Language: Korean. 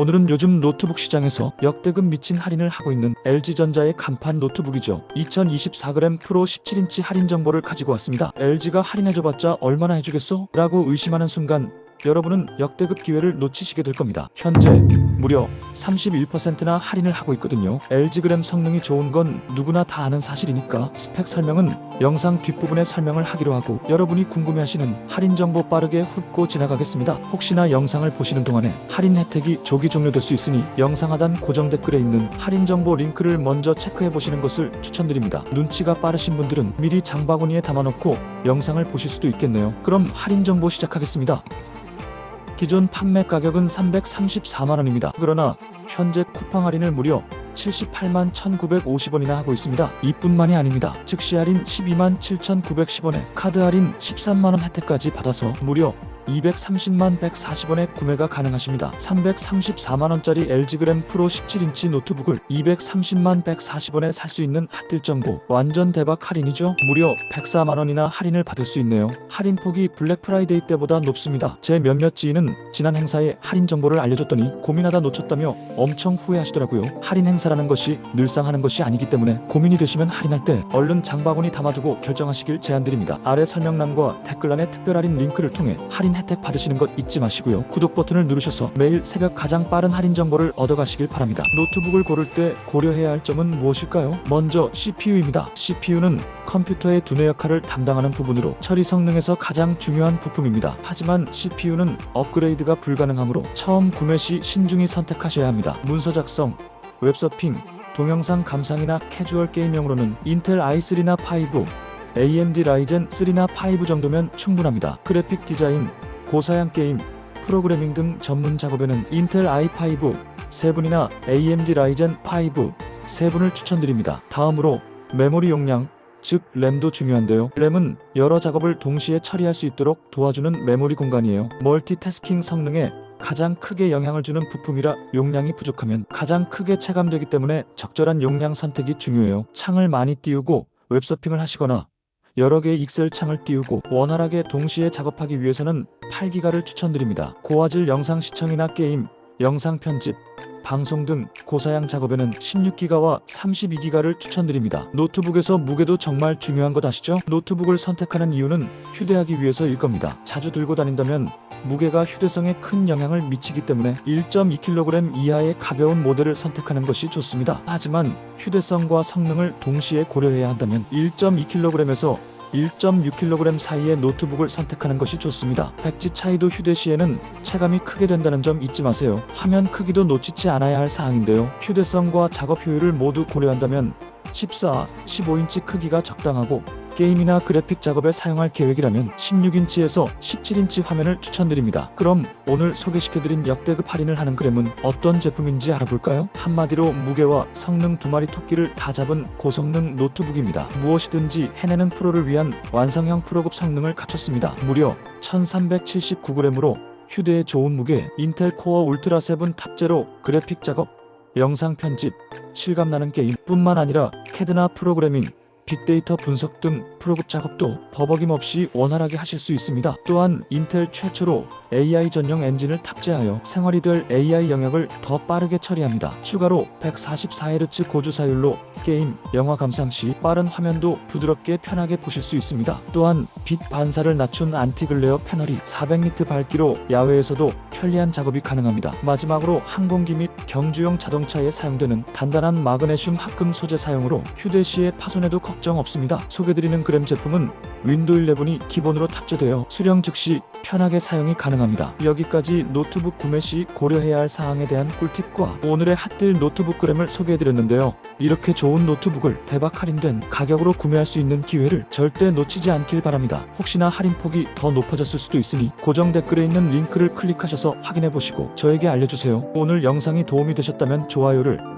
오늘은 요즘 노트북 시장에서 역대급 미친 할인을 하고 있는 LG전자의 간판 노트북이죠. 2024g 프로 17인치 할인 정보를 가지고 왔습니다. LG가 할인해줘봤자 얼마나 해주겠어? 라고 의심하는 순간 여러분은 역대급 기회를 놓치시게 될 겁니다. 현재 무려 31%나 할인을 하고 있거든요. LG그램 성능이 좋은 건 누구나 다 아는 사실이니까 스펙 설명은 영상 뒷부분에 설명을 하기로 하고 여러분이 궁금해하시는 할인 정보 빠르게 훑고 지나가겠습니다. 혹시나 영상을 보시는 동안에 할인 혜택이 조기 종료될 수 있으니 영상 하단 고정 댓글에 있는 할인 정보 링크를 먼저 체크해 보시는 것을 추천드립니다. 눈치가 빠르신 분들은 미리 장바구니에 담아놓고 영상을 보실 수도 있겠네요. 그럼 할인 정보 시작하겠습니다. 기존 판매 가격은 334만원입니다. 그러나 현재 쿠팡 할인을 무려 78만 1,950원이나 하고 있습니다. 이뿐만이 아닙니다. 즉시 할인 12만 7,910원에 카드 할인 13만원 혜택까지 받아서 무려 230만 140원에 구매가 가능하십니다. 334만원짜리 LG그램 프로 17인치 노트북을 230만 140원에 살 수 있는 핫딜 정보 완전 대박 할인이죠. 무려 104만원이나 할인을 받을 수 있네요. 할인 폭이 블랙 프라이데이 때보다 높습니다. 제 몇몇 지인은 지난 행사에 할인 정보를 알려줬더니 고민하다 놓쳤다며 엄청 후회하시더라고요. 할인 행사라는 것이 늘상 하는 것이 아니기 때문에 고민이 되시면 할인할 때 얼른 장바구니 담아두고 결정하시길 제안드립니다. 아래 설명란과 댓글란의 특별 할인 링크를 통해 할인 혜택 받으시는 것 잊지 마시고요. 구독 버튼을 누르셔서 매일 새벽 가장 빠른 할인 정보를 얻어가시길 바랍니다. 노트북을 고를 때 고려해야 할 점은 무엇일까요? 먼저 CPU입니다. CPU는 컴퓨터의 두뇌 역할을 담당하는 부분으로 처리 성능에서 가장 중요한 부품입니다. 하지만 CPU는 업그레이드가 불가능하므로 처음 구매 시 신중히 선택하셔야 합니다. 문서 작성, 웹서핑, 동영상 감상이나 캐주얼 게임용으로는 인텔 i3나 5, AMD 라이젠 3나 5 정도면 충분합니다. 그래픽 디자인, 고사양 게임, 프로그래밍 등 전문 작업에는 인텔 i5 7이나 AMD 라이젠 5 7을 추천드립니다. 다음으로 메모리 용량, 즉 램도 중요한데요. 램은 여러 작업을 동시에 처리할 수 있도록 도와주는 메모리 공간이에요. 멀티태스킹 성능에 가장 크게 영향을 주는 부품이라 용량이 부족하면 가장 크게 체감되기 때문에 적절한 용량 선택이 중요해요. 창을 많이 띄우고 웹서핑을 하시거나 여러 개의 익셀 창을 띄우고 원활하게 동시에 작업하기 위해서는 8기가를 추천드립니다. 고화질 영상 시청이나 게임, 영상 편집, 방송 등 고사양 작업에는 16기가와 32기가를 추천드립니다. 노트북에서 무게도 정말 중요한 것 아시죠? 노트북을 선택하는 이유는 휴대하기 위해서일 겁니다. 자주 들고 다닌다면 무게가 휴대성에 큰 영향을 미치기 때문에 1.2kg 이하의 가벼운 모델을 선택하는 것이 좋습니다. 하지만 휴대성과 성능을 동시에 고려해야 한다면 1.2kg에서 1.6kg 사이의 노트북을 선택하는 것이 좋습니다. 백지 차이도 휴대 시에는 체감이 크게 된다는 점 잊지 마세요. 화면 크기도 놓치지 않아야 할 사항인데요. 휴대성과 작업 효율을 모두 고려한다면 14, 15인치 크기가 적당하고 게임이나 그래픽 작업에 사용할 계획이라면 16인치에서 17인치 화면을 추천드립니다. 그럼 오늘 소개시켜드린 역대급 할인을 하는 그램은 어떤 제품인지 알아볼까요? 한마디로 무게와 성능 두 마리 토끼를 다 잡은 고성능 노트북입니다. 무엇이든지 해내는 프로를 위한 완성형 프로급 성능을 갖췄습니다. 무려 1379g으로 휴대에 좋은 무게, 인텔 코어 울트라 7 탑재로 그래픽 작업, 영상 편집, 실감나는 게임 뿐만 아니라 캐드나 프로그래밍, 빅데이터 분석 등 프로급 작업도 버벅임 없이 원활하게 하실 수 있습니다. 또한 인텔 최초로 AI 전용 엔진을 탑재하여 생활이 될 AI 영역을 더 빠르게 처리합니다. 추가로 144Hz 고주사율로 게임, 영화 감상 시 빠른 화면도 부드럽게 편하게 보실 수 있습니다. 또한 빛 반사를 낮춘 안티글레어 패널이 400니트 밝기로 야외에서도 편리한 작업이 가능합니다. 마지막으로 항공기 및 경주용 자동차에 사용되는 단단한 마그네슘 합금 소재 사용으로 휴대 시에 파손에도 걱정 없습니다. 소개드리는 그램 제품은 윈도우 11이 기본으로 탑재되어 수령 즉시 편하게 사용이 가능합니다. 여기까지 노트북 구매 시 고려해야 할 사항에 대한 꿀팁과 오늘의 핫딜 노트북 그램을 소개해드렸는데요. 이렇게 좋은 노트북을 대박 할인된 가격으로 구매할 수 있는 기회를 절대 놓치지 않길 바랍니다. 혹시나 할인 폭이 더 높아졌을 수도 있으니 고정 댓글에 있는 링크를 클릭하셔서 확인해 보시고 저에게 알려주세요. 오늘 영상이 도움이 되셨다면 좋아요를